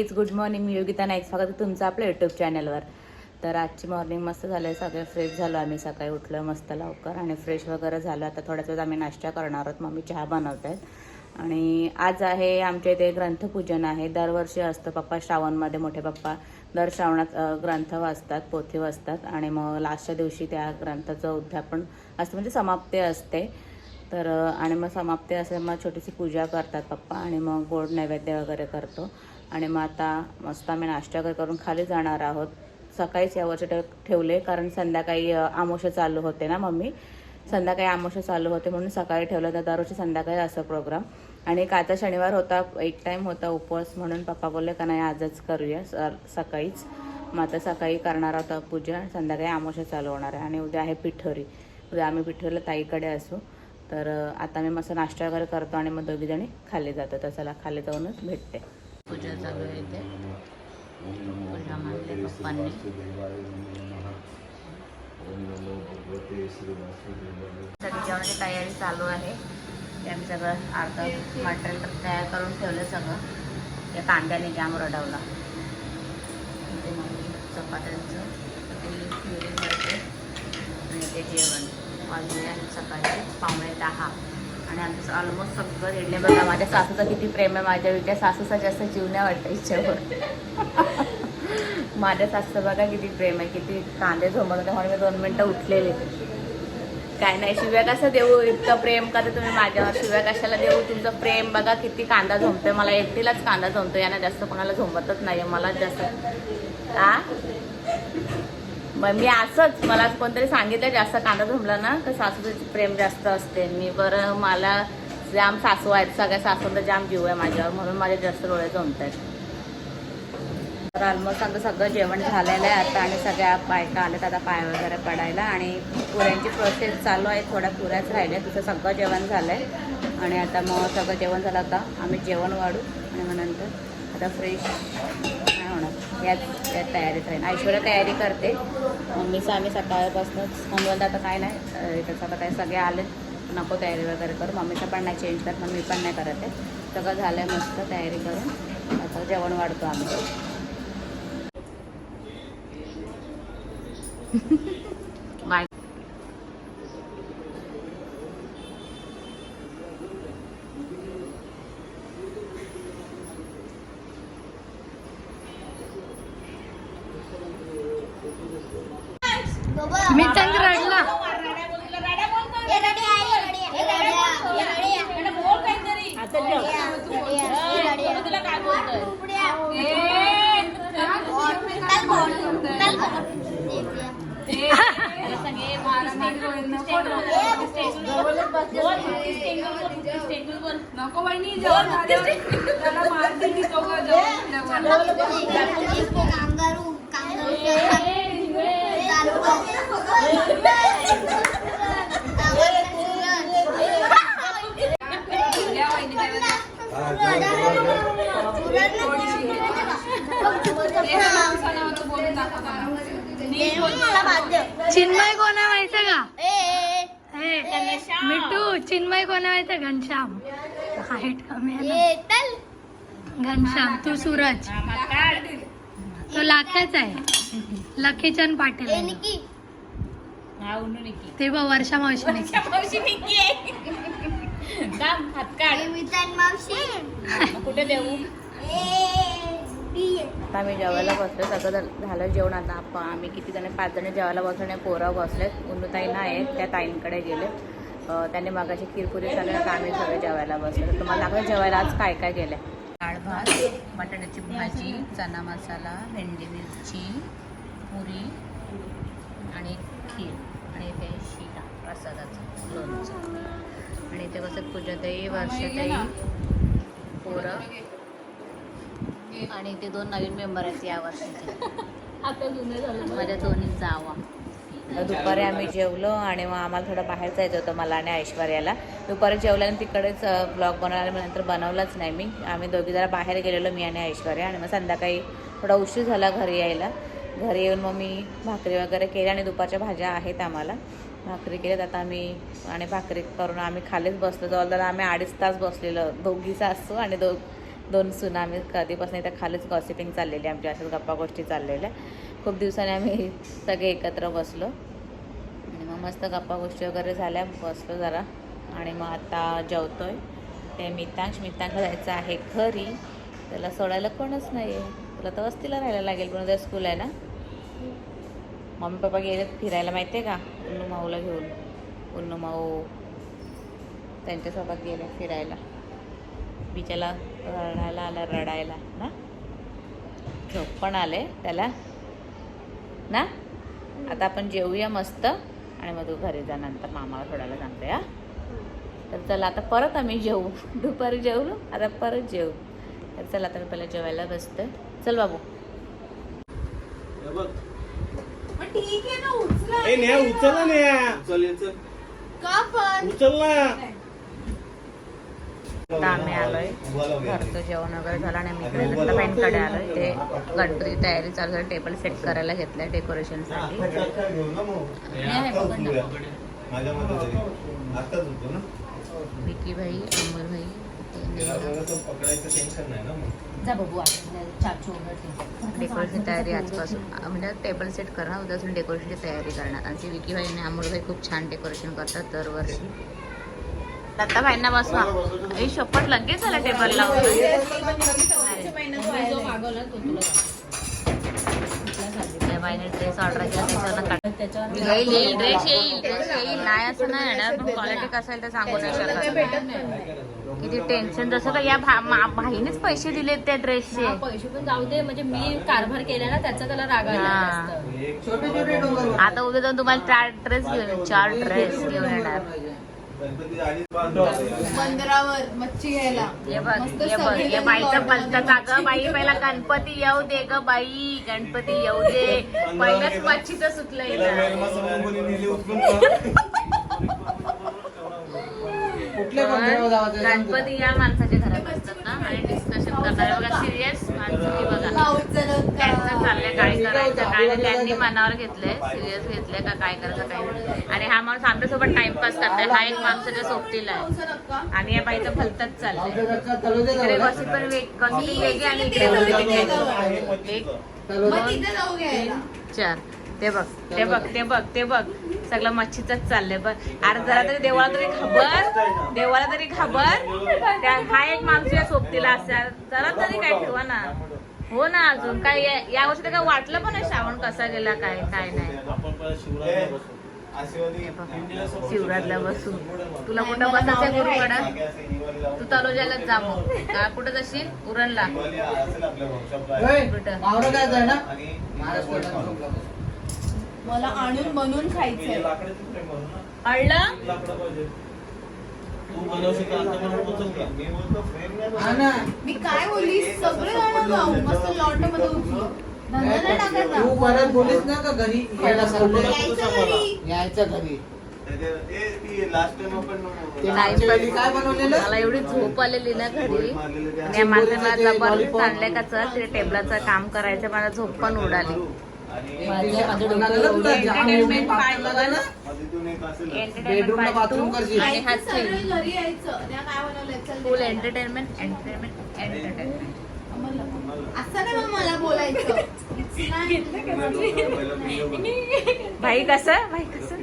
हेच good morning मी योगिता नाईक. स्वागत आहे तुमचं आपल्या यूट्यूब चॅनलवर तर आजची मॉर्निंग मस्त झालं आहे सगळं फ्रेश झालो आम्ही. सकाळी उठलो मस्त लवकर आणि फ्रेश वगैरे झालं. आता थोड्याच वेळ आम्ही नाश्ता करणार आहोत. मम्मी चहा बनवत. आहेत आणि आज आहे आमच्या इथे ग्रंथपूजन आहे. दरवर्षी असतं पप्पा श्रावणमध्ये. मोठे पप्पा दर श्रावणात ग्रंथ वाचतात पोथी वाचतात. आणि मग लास्टच्या दिवशी त्या ग्रंथाचं उद्यापन असतं म्हणजे समाप्ती असते. तर आणि मग समाप्ती असे मग छोटीशी पूजा करतात पप्पा आणि मग गोड नैवेद्य वगैरे करतो. आणि मग आता मस्त आम्ही नाश्ता वगैरे करून खाली जाणार आहोत. सकाळीच यावरचे ठेव ठेवले कारण संध्याकाळी अ, आमोशा चालू होते ना मम्मी? संध्याकाळी आमोशा चालू होते म्हणून सकाळी ठेवलं तर दररोजची संध्याकाळी असं प्रोग्राम आणि कालचा शनिवार होता एक टाईम होता उपवास म्हणून पप्पा बोलले का नाही आजच करूया सर सकाळीच. मग आता सकाळी करणार आहोत पूजा. संध्याकाळी आमोशा चालू होणार आहे. आणि उद्या आहे पिठोरी. उद्या आम्ही पिठोरीला ताईकडे असू. तर आता मी मस्त नाश्ता वगैरे करतो आणि मग दोघीजणी खाली जातो तर चला खाली जाऊनच भेटते. पूजा चालू आहे इथे. पूजा मांडली पप्पांनी. जेवणाची तयारी चालू आहे. ते आम्ही सगळं अर्ध मटेरियल तयार करून ठेवलं सगळं. त्या कांद्याने जाम रडवला. ते मग चपात्यांचं ते जेवण. वाजले आहेत सकाळचे पावणे दहा. आणि आमचं ऑलमोस्ट सगळं रेडले. बघा माझ्या सासूचं किती प्रेम आहे माझ्या विचार सासूचा जास्त जीव नाही वाटतं इच्छेवर माझ्या सासूचं बघा किती प्रेम आहे किती कांदे झोमत म्हणून मी दोन मिनटं उठलेले. काय नाही शिव्या कसं देऊ? इतकं प्रेम करते तुम्ही माझ्यावर? शिव्या कशाला देऊ? तुमचं प्रेम बघा किती कांदा झोमतोय मला एकटीलाच कांदा झोमतो यांना जास्त कोणाला झोमतच नाही मला जास्त. का मग मी असंच मला कोणतरी सांगितलं जास्त कांदा झोमला ना तर सासूचं प्रेम जास्त असते. मी बरं मला जाम सासू आहेत सगळ्या सासूंचा जाम जीव आहे माझ्यावर म्हणून माझे जास्त डोळे जमत आहेत तर ऑलमोस्ट आमचं सगळं जेवण झालेलं आहे आता आणि सगळ्या बायका आल्यात आता पाय वगैरे पडायला. आणि पुऱ्यांची प्रोसेस चालू आहे थोड्या पुऱ्याच राहिल्या तिथं सगळं जेवण झालं आहे आणि आता मग सगळं जेवण झालं आता आम्ही जेवण वाढू आणि मग नंतर आता फ्रेश याच या तयारीत राहील ऐश्वर्या तयारी करते. मम्मीचं आम्ही सकाळपासूनच. मम्मी आता काय नाही. त्याचं आता काय सगळे आले. नको तयारी वगैरे करू. मम्मीचं पण नाही चेंज करत. मम्मी पण नाही करत आहे. सगळं झालं आहे मस्त तयारी करून. आता जेवण वाढतो आम्ही. मी तंग रडला. नको बहिणी झाल्यावर त्याला मारते चिन्मय कोण आहे का? मिठू चिन्मय कोण आहे घनश्याम. हाईट कमी आहे घनश्याम तू सूरज. तो लाख्याच आहे. लखीचंद पाटील ते बघ वर्षा मावशीने कुठे देऊ? आता आम्ही जेवायला बसलो सगळं झालं- झालं जेवण आता. आप- आम्ही किती जण पाच जण जेवायला बसलो आणि पोरं बसलेत. उन्नताई नाही आहेत. त्या ताईंकडे गेले. त्यांनी मगाशी खीरपुरी झाले आता आम्ही सगळे जेवायला बसलो तर तुम्हाला दाखवलं जेवायला आज काय काय केलं डाळ भात बटाट्याची भाजी चना मसाला भेंडी मिरची पुरी आणि खीर. आणि इथे शिरा प्रसादाचं लोणचं. आणि इथे कसं पूजाताई वर्षाताई पोरं. आणि ते दोन नवीन मेंबर आहेत या वर्षीचे. माझ्या दोन्ही जावा तर दुपारी आम्ही जेवलो आणि मग आम्हाला थोडं बाहेर जायचं होतं मला आणि ऐश्वर्याला. दुपारी जेवल्याने तिकडेच ब्लॉग बनवला नंतर बनवलाच नाही मी. आम्ही दोघी जरा बाहेर गेलेलो मी आणि ऐश्वर्या. आणि मग संध्याकाळी थोडा उशीर झाला घरी यायला. घरी येऊन मग मी भाकरी वगैरे केल्या आणि दुपारच्या भाज्या आहेत आम्हाला. भाकरी केल्यात आता आम्ही आणि भाकरी करून आम्ही खालीच बसलो. जवळजवळ आम्ही अडीच तास बसलेलो. दोघी असतो आणि दो दोन सुना आम्ही कधीपासून इथं खालीच गॉसिपिंग चाललेली आमची अशाच गप्पा गोष्टी चाललेल्या. खूप दिवसांनी आम्ही सगळे एकत्र बसलो. आणि मग मस्त गप्पा गोष्टी वगैरे झाल्या. बसलो जरा. आणि मग आता जेवतोय. ते मितांश. मितांश जायचं आहे घरी. त्याला सोडायला कोणच नाही आहे तुला तर वस्तीला राहायला लागेल पण उद्या स्कूल आहे ना? मम्मी पप्पा गेले फिरायला माहिती आहे का? उन्नू माऊला घेऊन. उन्नू माऊ त्यांच्यासोबत गेले फिरायला. बिचाला रडायला आला रडायला ना? झोप पण आले त्याला. ना? आता आपण जेवूया मस्त आणि मग तू घरी जा नंतर मामाला सोडायला सांगते हा? तर चला आता परत आम्ही जेवू दुपारी जेवलो आता परत जेवू तर चला आता मी पहिला जेवायला बसते. चल बाबू. ठीक आहे ना उचला. ए नेहा उचल ना नेहा. उचल उचल का पण? उचल ना आता आम्ही आलोय. घरचं जेवण वगैरे झालं आणि मी इकडे आलोय. ते गणपती तयारी चालू झाली. टेबल सेट करायला घेतलाय डेकोरेशनसाठी विकी भाई अमर भाई जा बघू डेकोरेशनची तयारी आजपासून. म्हणजे टेबल सेट करणार उद्यापासून डेकोरेशनची तयारी करणार. आणि ते विकी भाई आणि अमोल भाई खूप छान डेकोरेशन करतात दरवर्षी. दत्ताभाईंना बसवा. आई शपथ लगेच झाला टेबल लावून बाईने ड्रेस ऑर्डर केला त्याच्यावर येईल येईल ड्रेस येईल ड्रेस येईल. नाही असं नाही येणार पण क्वालिटी कसं आहे ते सांगू नाही शकत. किती टेन्शन जसं का या भाईनेच पैसे दिले त्या ड्रेसचे पैसे पण जाऊ दे म्हणजे मी कारभार केला ना त्याचा त्याला राग आला हा. जास्त. आता उद्या जाऊन तुम्हाला चार ड्रेस घेऊन चार ड्रेस घेऊन येणार. गणपती आधीच बांधतो मंदिरावर मच्छी घ्यायला. बाईचं ग बाई पहिला गणपती येऊ दे ग बाई गणपती येऊ दे. पहिलंच मच्छीचं सुटलं गणपती या माणसाच्या घरात असतात ना. आणि डिस्कशन करणार बघा सिरियस माणसं ही बघा त्यांचं चाललंय काय नाही त्यांनी मनावर घेतलंय सिरियस घेतलंय का काय करायचं काय आणि हा माणूस आमच्यासोबत टाइमपास करतोय. हा एक माणसाच्या सोबतीला आहे. आणि या बाईचं भलतच चाललंय. इकडे गॉसिप पण गॉसिपिंग वेगळी आणि इकडे. एक चार. ते बघ ते बघ ते बघ ते बघ. सगळं मच्छीच चाललंय. बघ अरे जरा तरी देवाला तरी खबर देवाला तरी खबर हा एक माणूस सोबतीला असेल. जरा तरी काय ठेवा ना. हो ना अजून काय या- वर्षी तर काय वाटलं पण नाही श्रावण कसा गेला काय काय नाही. शिवराजला बसू. तुला कुठं बसायचं गुरुकडं लावून. तू तलोजालाच जा मग. का कुठं जाशील? उरणला. मला आणून बनवून मी खायचंय लाकडाचं frame बनवू ना. अळलं लाकडं पाहिजे. तू बनवशील का आता बनवून उचल का? मी बोलतो काय बोलली सगळे जण जाऊ. मस्त लॉटमध्ये उचलू धंदा नाही तू परत बोलीस ना का घरी? यायला यायचं घरी. यायचं घरी. त्याच्या- ए, ती last time आपण ते नाही मागच्या वेळी काय बनवलेलं? मला एवढी झोप आलेली ना घरी. आणि या माणसाला जबरदस्त. आणलंय का चल ते टेबलाचं काम करायचं मला झोप पण उडाली. आणि माझ्या- Entertainment पाय ना? मधीतून एक असेल Bedroom ला bathroom करशील. आणि हा सगळे घरी यायचं त्या काय चल फुल. Entertainment entertainment entertainment. असं नाही मग मला बोलायचं. भाई कसं भाई कसं.